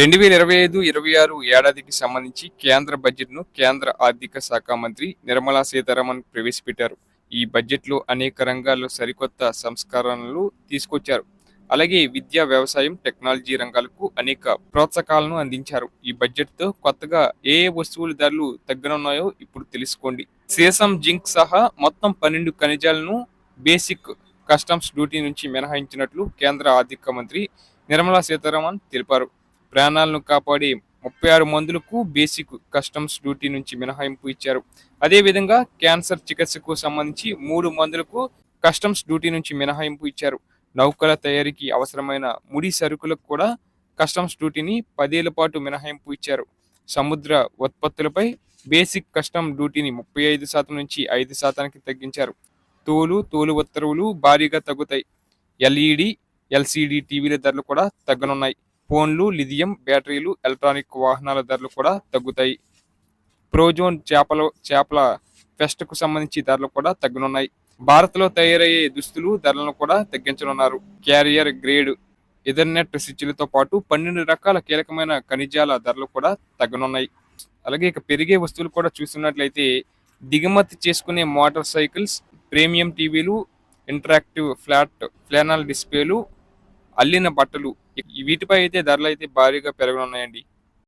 రెండు వేల ఇరవై ఐదు ఇరవై ఆరు ఏడాదికి సంబంధించి కేంద్ర బడ్జెట్ను కేంద్ర ఆర్థిక శాఖ మంత్రి నిర్మలా సీతారామన్ ప్రవేశపెట్టారు. ఈ బడ్జెట్లో అనేక రంగాల్లో సరికొత్త సంస్కరణలు తీసుకొచ్చారు. అలాగే విద్యా వ్యవసాయం టెక్నాలజీ రంగాలకు అనేక ప్రోత్సాహకాలను అందించారు. ఈ బడ్జెట్తో కొత్తగా ఏ ఏ వస్తువుల ధరలు తగ్గనున్నాయో ఇప్పుడు తెలుసుకోండి. సీసం జింక్ సహా మొత్తం పన్నెండు ఖనిజాలను బేసిక్ కస్టమ్స్ డ్యూటీ నుంచి మినహాయించినట్లు కేంద్ర ఆర్థిక మంత్రి నిర్మలా సీతారామన్ తెలిపారు. ప్రాణాలను కాపాడి ముప్పై ఆరు మందులకు బేసిక్ కస్టమ్స్ డ్యూటీ నుంచి మినహాయింపు ఇచ్చారు. అదేవిధంగా క్యాన్సర్ చికిత్సకు సంబంధించి మూడు మందులకు కస్టమ్స్ డ్యూటీ నుంచి మినహాయింపు ఇచ్చారు. నౌకల తయారీకి అవసరమైన ముడి సరుకులకు కూడా కస్టమ్స్ డ్యూటీని పదేళ్ళ పాటు మినహాయింపు ఇచ్చారు. సముద్ర ఉత్పత్తులపై బేసిక్ కస్టమ్ డ్యూటీని ముప్పై ఐదు శాతం నుంచి ఐదు శాతానికి తగ్గించారు. తోలు తోలు ఉత్తర్వులు భారీగా తగ్గుతాయి. ఎల్ఈడి ఎల్సిడి టీవీల ధరలు కూడా తగ్గనున్నాయి. ఫోన్లు లిథియం బ్యాటరీలు ఎలక్ట్రానిక్ వాహనాల ధరలు కూడా తగ్గుతాయి. ప్రోజోన్ చేపల చేపల ఫెస్ట్కు సంబంధించి ధరలు కూడా తగ్గనున్నాయి. భారత్లో తయారయ్యే దుస్తులు ధరలను కూడా తగ్గించనున్నారు. క్యారియర్ గ్రేడ్ ఇథర్నెట్ స్విచ్లతో పాటు పన్నెండు రకాల కీలకమైన ఖనిజాల ధరలు కూడా తగ్గనున్నాయి. అలాగే ఇక పెరిగే వస్తువులు కూడా చూస్తున్నట్లయితే దిగుమతి చేసుకునే మోటార్ సైకిల్స్ ప్రీమియం టీవీలు ఇంటరాక్టివ్ ఫ్లాట్ ఫ్లానల్ డిస్ప్లేలు అల్లిన బట్టలు వీటిపై అయితే ధరలు అయితే భారీగా పెరగనున్నాయండి.